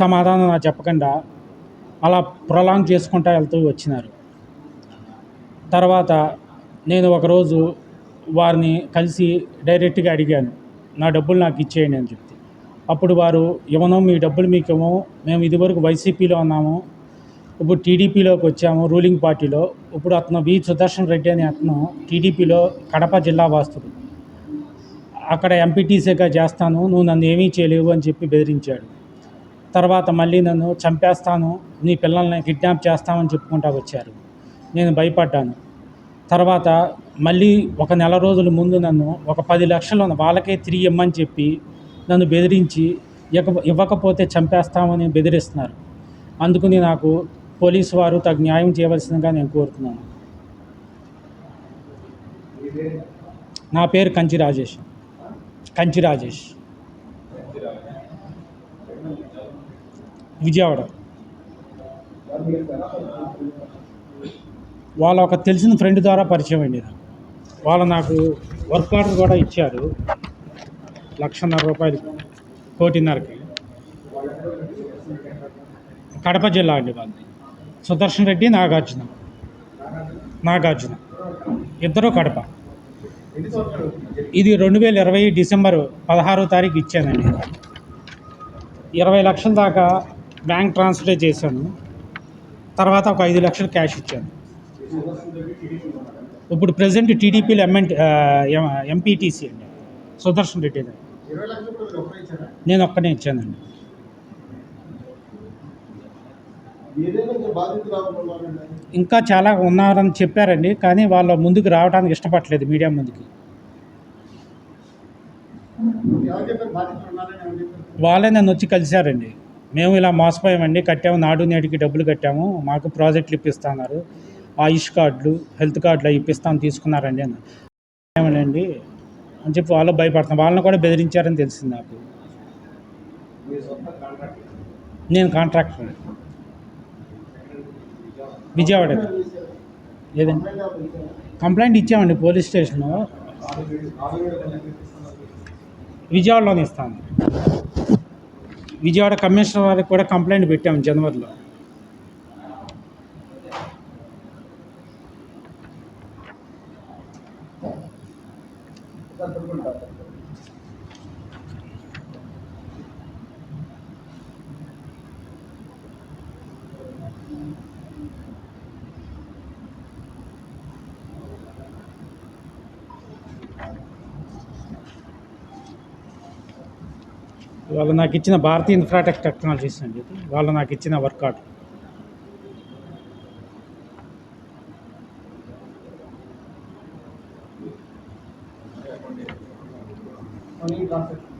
సమాధానం నాకు చెప్పకుండా అలా ప్రొలాంగ్ చేసుకుంటూ వెళ్తూ వచ్చినారు. తర్వాత నేను ఒకరోజు వారిని కలిసి డైరెక్ట్గా అడిగాను నా డబ్బులు నాకు ఇచ్చేయండి అని చెప్పి. అప్పుడు వారు ఇవ్వను మీ డబ్బులు మీకు ఇవ్వము మేము ఇదివరకు వైసీపీలో ఉన్నాము ఇప్పుడు టీడీపీలోకి వచ్చాము రూలింగ్ పార్టీలో ఇప్పుడు అతను వి. సుదర్శన్ రెడ్డి అనే అతను టీడీపీలో కడప జిల్లా వాస్తుడు. అక్కడ ఎంపీటీసీగా చేస్తాను నువ్వు నన్ను ఏమీ చేయలేవు అని చెప్పి బెదిరించాడు. తర్వాత మళ్ళీ నన్ను చంపేస్తాను నీ పిల్లల్ని కిడ్నాప్ చేస్తామని చెప్పుకుంటా వచ్చారు. నేను భయపడ్డాను. తర్వాత మళ్ళీ ఒక నెల రోజుల ముందు నన్ను ఒక పది లక్షలు వాళ్ళకే తిరిగి ఇమ్మని చెప్పి నన్ను బెదిరించి ఇక ఇవ్వకపోతే చంపేస్తామని బెదిరిస్తున్నారు. అందుకని నాకు పోలీసు వారు తగు న్యాయం చేయవలసిందిగా నేను కోరుతున్నాను. నా పేరు కంచి రాజేష్. కంచి రాజేష్. విజయవాడ. వాళ్ళ ఒక తెలిసిన ఫ్రెండ్ ద్వారా పరిచయం అయింది వాళ్ళు నాకు వర్క్ ఆర్డర్ కూడా ఇచ్చారు. లక్షన్నర రూపాయలు కోటిన్నరకి. కడప జిల్లా అండి వాళ్ళది సుదర్శన్ రెడ్డి నాగార్జున. నాగార్జున. ఇద్దరు కడప. ఇది రెండు వేల ఇరవై డిసెంబర్ పదహారో తారీఖు ఇచ్చానండి. ఇరవై లక్షల దాకా బ్యాంక్ ట్రాన్స్ఫర్ చేశాను. తర్వాత ఒక ఐదు లక్షలు క్యాష్ ఇచ్చాను. ఇప్పుడు ప్రజెంట్ టీడీపీలో ఎంఎన్ ఎంపీటీసీ అండి. సుదర్శన్ రెడ్డి గారు. నేను ఒక్కనే ఇచ్చానండి. ఇంకా చాలా ఉన్నారని చెప్పారండి కానీ వాళ్ళ ముందుకు రావడానికి ఇష్టపడలేదు మీడియా ముందుకి. వాళ్ళే నన్ను వచ్చి కలిశారండి. మేము ఇలా మోసపోయామండి. కట్టాము నాడు నేటికి డబ్బులు కట్టాము. మాకు ప్రాజెక్టులు ఇప్పిస్తున్నారు. ఆయుష్ కార్డులు హెల్త్ కార్డులు ఇప్పిస్తాను తీసుకున్నారండి అని. ఏమనండి? అని చెప్పి వాళ్ళు భయపడుతున్నాం వాళ్ళని కూడా బెదిరించారని తెలిసింది నాకు. నేను కాంట్రాక్టర్. విజయవాడ. లేదండి కంప్లైంట్ ఇచ్చామండి పోలీస్ స్టేషన్లో విజయవాడలోనే ఇస్తాను. విజయవాడ కమిషనర్ వారికి కూడా కంప్లైంట్ పెట్టాము జనవరిలో. వాళ్ళు నాకు ఇచ్చిన భారతీయ ఇన్ఫ్రాటెక్ టెక్నాలజీస్ అని చెప్పి వాళ్ళు నాకు ఇచ్చిన వర్క్ ఆర్డర్ మనీ